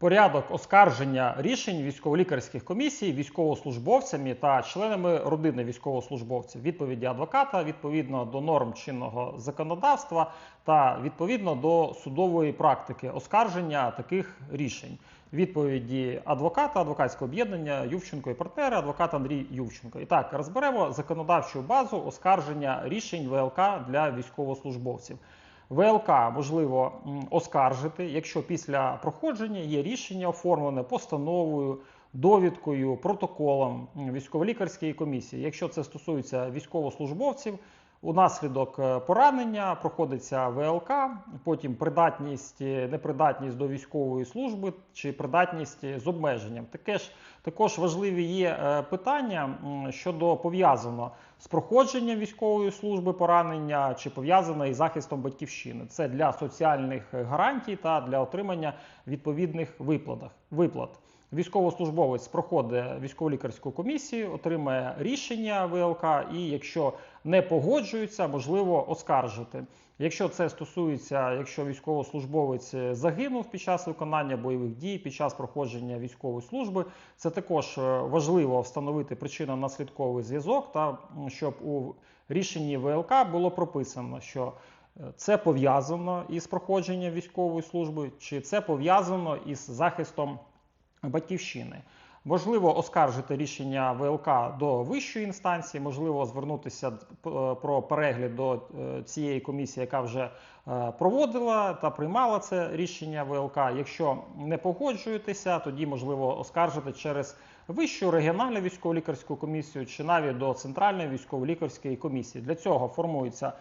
Порядок оскарження рішень військово-лікарських комісій військовослужбовцями та членами родини військовослужбовців, відповіді адвоката відповідно до норм чинного законодавства та відповідно до судової практики оскарження таких рішень. Відповіді адвоката, адвокатського об'єднання Ювченко і партнери, адвокат Андрій Ювченко. І так розберемо законодавчу базу оскарження рішень ВЛК для військовослужбовців. ВЛК можливо оскаржити, якщо після проходження є рішення оформлене постановою, довідкою, протоколом військово-лікарської комісії. Якщо це стосується військовослужбовців, унаслідок е, поранення проходиться ВЛК, потім придатність, е, непридатність до військової служби чи придатність е, з обмеженням. Таке ж також важливі є питання щодо пов'язано з проходженням військової служби поранення чи пов'язано із захистом батьківщини. Це для соціальних гарантій та для отримання відповідних виплат. Військовослужбовець проходить військово-лікарську комісію, отримає рішення ВЛК, і якщо не погоджується, можливо оскаржити. Якщо це стосується, якщо військовослужбовець загинув під час виконання бойових дій, під час проходження військової служби, це також е, важливо встановити причинно-наслідковий зв'язок, та щоб у рішенні ВЛК було прописано, що е, це пов'язано із проходженням військової служби, чи це пов'язано із захистом батьківщини. Можливо оскаржити рішення ВЛК до вищої інстанції, можливо звернутися е, про перегляд до е, цієї комісії, яка вже е, проводила та приймала це рішення ВЛК. Якщо не погоджуєтеся, тоді можливо оскаржити через вищу регіональну військово-лікарську комісію чи навіть до центральної військово-лікарської комісії. Для цього формується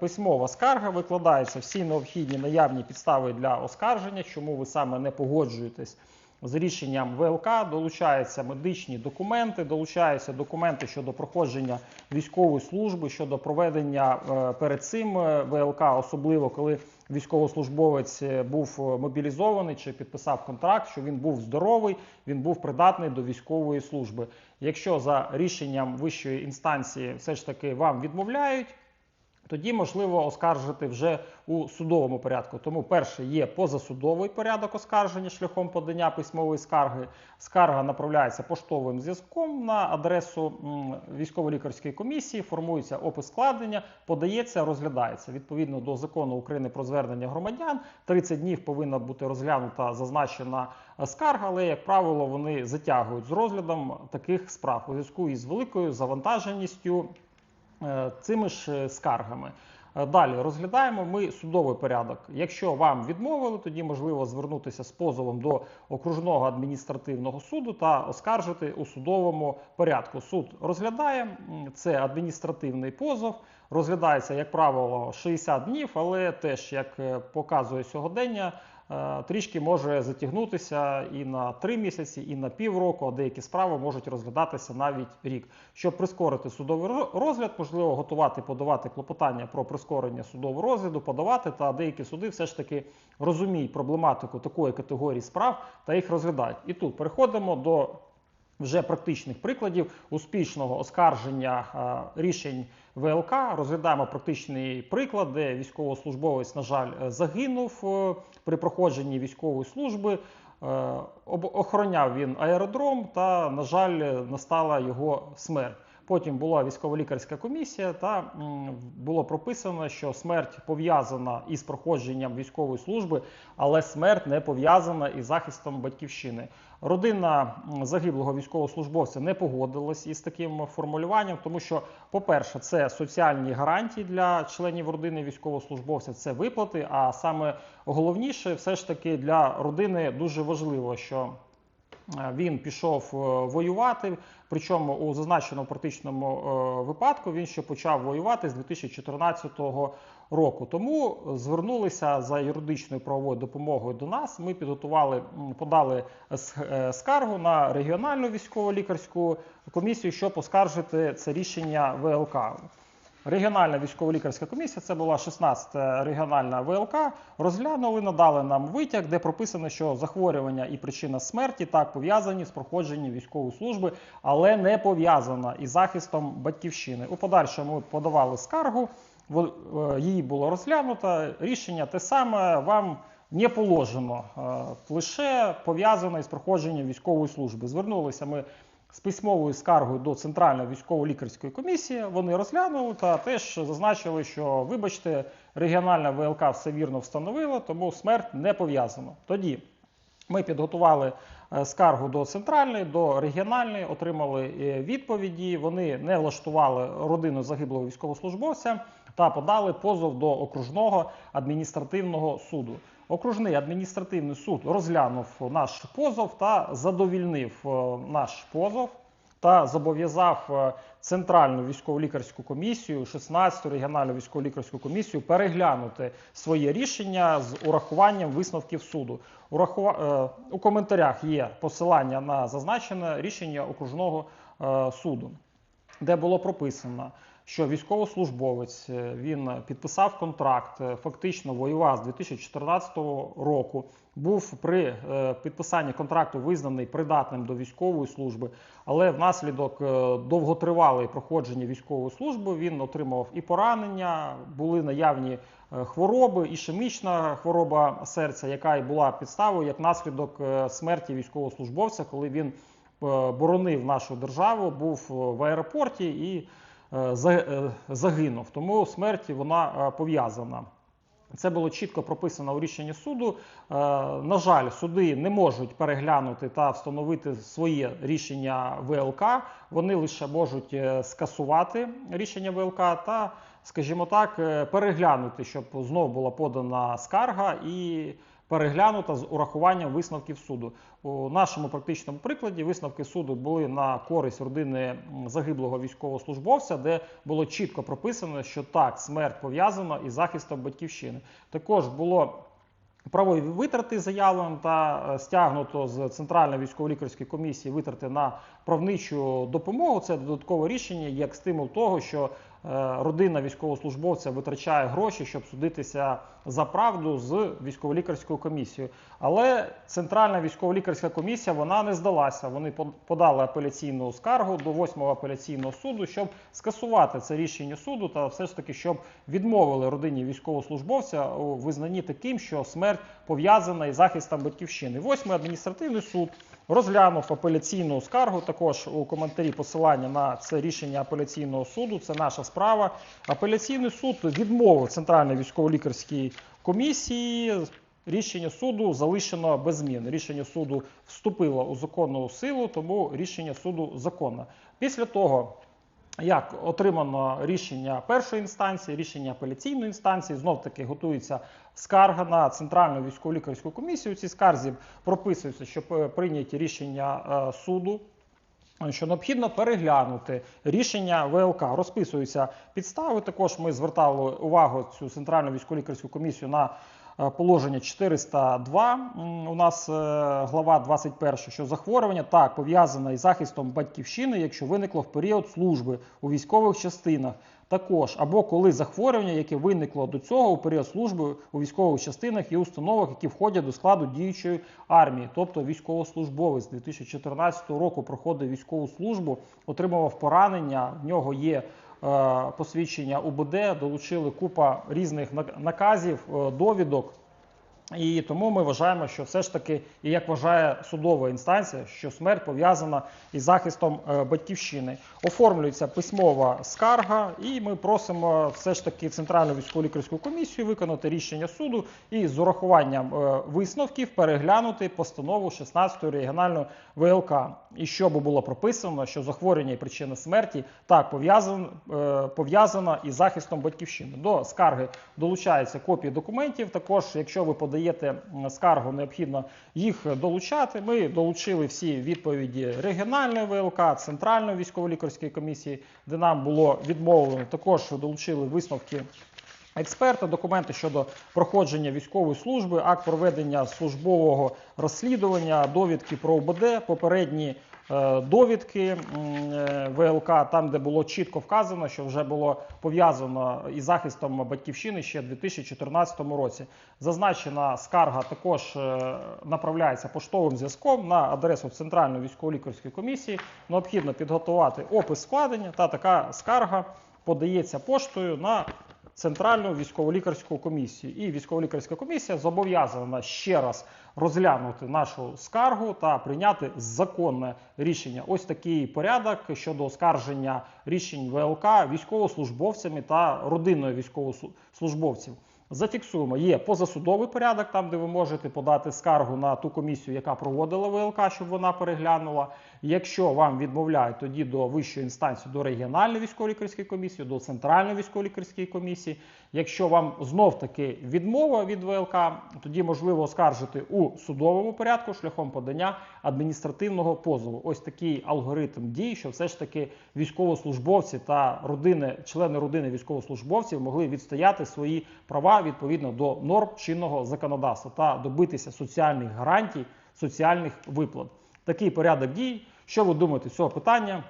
письмова скарга, викладаються всі необхідні наявні підстави для оскарження, чому ви саме не погоджуєтесь з рішенням ВЛК долучаються медичні документи, долучаються документи щодо проходження військової служби, щодо проведення е, перед цим е, ВЛК, особливо коли військовослужбовець е, був мобілізований чи підписав контракт, що він був здоровий, він був придатний до військової служби. Якщо за рішенням вищої інстанції все ж таки вам відмовляють, тоді можливо оскаржити вже у судовому порядку. Тому перше є позасудовий порядок оскарження шляхом подання письмової скарги. Скарга направляється поштовим зв'язком на адресу військово-лікарської комісії, формується опис складення, подається, розглядається. Відповідно до закону України про звернення громадян, 30 днів повинна бути розглянута зазначена е, скарга, але, як правило, вони затягують з розглядом таких справ у зв'язку із великою завантаженістю цими ж е, скаргами. Е, Далі розглядаємо ми судовий порядок. Якщо вам відмовили, тоді можливо звернутися з позовом до окружного адміністративного суду та оскаржити у судовому порядку. Суд розглядає це адміністративний позов. Розглядається, як правило, 60 днів, але теж, як е, показує сьогодення, е, трішки може затягнутися і на 3 місяці, і на півроку, а деякі справи можуть розглядатися навіть рік. Щоб прискорити судовий розгляд, можливо готувати, подавати клопотання про прискорення судового розгляду, подавати, та деякі суди все ж таки розуміють проблематику такої категорії справ та їх розглядають. І тут переходимо до вже практичних прикладів успішного оскарження е, рішень ВЛК. Розглядаємо практичний приклад, де військовослужбовець, на жаль, е, загинув е, при проходженні військової служби. Охороняв він аеродром, та, на жаль, настала його смерть. Потім була військово-лікарська комісія, та було прописано, що смерть пов'язана із проходженням військової служби, але смерть не пов'язана із захистом батьківщини. Родина загиблого військовослужбовця не погодилась із таким формулюванням, тому що, по-перше, це соціальні гарантії для членів родини військовослужбовця, це виплати. А саме головніше, все ж таки для родини дуже важливо, що він пішов е, воювати. Причому у зазначеному практичному е, випадку він ще почав воювати з 2014 року. Тому звернулися за юридичною правовою допомогою до нас. Ми підготували, подали е, скаргу на регіональну військово-лікарську комісію, щоб оскаржити це рішення ВЛК. Регіональна військово-лікарська комісія, це була 16 регіональна ВЛК, розглянули, надали нам витяг, де прописано, що захворювання і причина смерті так пов'язані з проходженням військової служби, але не пов'язана із захистом батьківщини. У подальшому подавали скаргу, е, її було розглянуто. Рішення те саме. Вам не положено, е, лише пов'язано із проходженням військової служби. Звернулися ми з письмовою скаргою до Центральної військово-лікарської комісії. Вони розглянули та теж зазначили, що, вибачте, регіональна ВЛК все вірно встановила, тому смерть не пов'язана. Тоді ми підготували е, скаргу до центральної, до регіональної, отримали е, відповіді. Вони не влаштували родину загиблого військовослужбовця та подали позов до окружного адміністративного суду. Окружний адміністративний суд розглянув наш позов та задовільнив е, наш позов та зобов'язав е, Центральну військово-лікарську комісію, 16-ту регіональну військово-лікарську комісію переглянути своє рішення з урахуванням висновків суду. Е, У коментарях є посилання на зазначене рішення окружного суду, де було прописано. Що військовослужбовець е, він підписав контракт, е, фактично воював з 2014 року, був при е, підписанні контракту визнаний придатним до військової служби, але внаслідок довготривалої проходження військової служби він отримав і поранення, були наявні хвороби, ішемічна хвороба серця, яка і була підставою як наслідок смерті військовослужбовця, коли він боронив нашу державу, був е, в аеропорті і е, за- е, загинув. Тому смерть вона е, пов'язана. Це було чітко прописано у рішенні суду. Е, На жаль, суди не можуть переглянути та встановити своє рішення ВЛК. Вони лише можуть е, скасувати рішення ВЛК та, скажімо так, е, переглянути, щоб знову була подана скарга і переглянута з урахуванням висновків суду. У нашому практичному прикладі висновки суду були на користь родини загиблого військовослужбовця, де було чітко прописано, що так, смерть пов'язана із захистом батьківщини. Також було правові витрати заявлено та е, стягнуто з Центральної військово-лікарської комісії витрати на правничу допомогу. Це додаткове рішення як стимул того, що родина військовослужбовця витрачає гроші, щоб судитися за правду з військово-лікарською комісією. Але Центральна військово-лікарська комісія вона не здалася. Вони по- подали апеляційну скаргу до 8-го апеляційного суду, щоб скасувати це рішення суду та все ж таки, щоб відмовили родині військовослужбовця у визнанні таким, що смерть пов'язана із захистом батьківщини. Восьмий адміністративний суд розглянув апеляційну скаргу. Також у коментарі посилання на це рішення апеляційного суду. Це наша справа. Апеляційний суд відмовив Центральної військово-лікарській комісії. Рішення суду залишено без змін. Рішення суду вступило у законну силу, тому рішення суду законне. Після того, як отримано рішення першої інстанції, рішення апеляційної інстанції, знов таки готується скарга на Центральну військово-лікарську комісію. У цій скарзі прописується, що е, прийняті рішення е, суду. Що необхідно переглянути рішення ВЛК, розписуються підстави. Також ми звертали увагу цю центральну військово-лікарську комісію на положення 402. М, У нас е, глава 21, що захворювання так пов'язане із захистом батьківщини, якщо виникло в період служби у військових частинах. Також або коли захворювання, яке виникло до цього у період служби у військових частинах і установах, які входять до складу діючої армії, тобто військовослужбовець 2014 року проходив військову службу, отримував поранення. В нього є е, посвідчення УБД, долучили купа різних наказів, е, довідок. І тому ми вважаємо, що все ж таки, і як вважає судова інстанція, що смерть пов'язана із захистом е, батьківщини. Оформлюється письмова скарга, і ми просимо все ж таки Центральну військово-лікарську комісію виконати рішення суду і з урахуванням е, висновків переглянути постанову 16-ї регіональної ВЛК. І щоб було прописано, що захворювання і причина смерті так пов'язано, е, пов'язана із захистом батьківщини. До скарги долучаються копії документів. Також, якщо ви подаєте м, скаргу, необхідно їх долучати. Ми долучили всі відповіді регіональної ВЛК, Центральної військово-лікарської комісії, де нам було відмовлено. Також долучили висновки. Експерта, документи щодо проходження військової служби, акт проведення службового розслідування, довідки про ОБД, попередні довідки е, ВЛК, там, де було чітко вказано, що вже було пов'язано із захистом батьківщини ще в 2014 році. Зазначена скарга також е, направляється поштовим зв'язком на адресу Центральної військово-лікарської комісії. Необхідно підготувати опис складення та така скарга подається поштою на Центральну військово-лікарську комісію. І військово-лікарська комісія зобов'язана ще раз розглянути нашу скаргу та прийняти законне рішення. Ось такий порядок щодо оскарження рішень ВЛК військовослужбовцями та родиною військовослужбовців. Зафіксуємо, є позасудовий порядок, там де ви можете подати скаргу на ту комісію, яка проводила ВЛК, щоб вона переглянула. Якщо вам відмовляють, тоді до вищої інстанції, до регіональної військово-лікарської комісії, до центральної військово-лікарської комісії. Якщо вам знов таки відмова від ВЛК, тоді можливо оскаржити у судовому порядку шляхом подання адміністративного позову. Ось такий алгоритм дій, що все ж таки військовослужбовці та родини, члени родини військовослужбовців могли відстояти свої права відповідно до норм чинного законодавства та добитися соціальних гарантій, соціальних виплат. Такий порядок дій. Що ви думаєте з цього питання?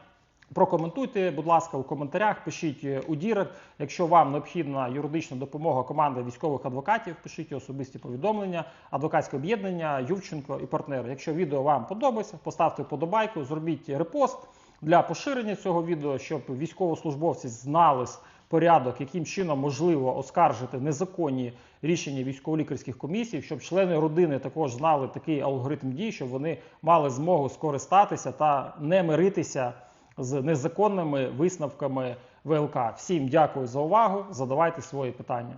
Прокоментуйте, будь ласка, у коментарях, пишіть е, у дірек. Якщо вам необхідна юридична допомога команди військових адвокатів, пишіть особисті повідомлення, адвокатське об'єднання, Ювченко і партнери. Якщо відео вам подобається, поставте вподобайку, зробіть репост для поширення цього відео, щоб військовослужбовці знали порядок, яким чином можливо оскаржити незаконні рішення військово-лікарських комісій, щоб члени родини також знали такий алгоритм дій, щоб вони мали змогу скористатися та не миритися з незаконними висновками ВЛК. Всім дякую за увагу. Задавайте свої питання.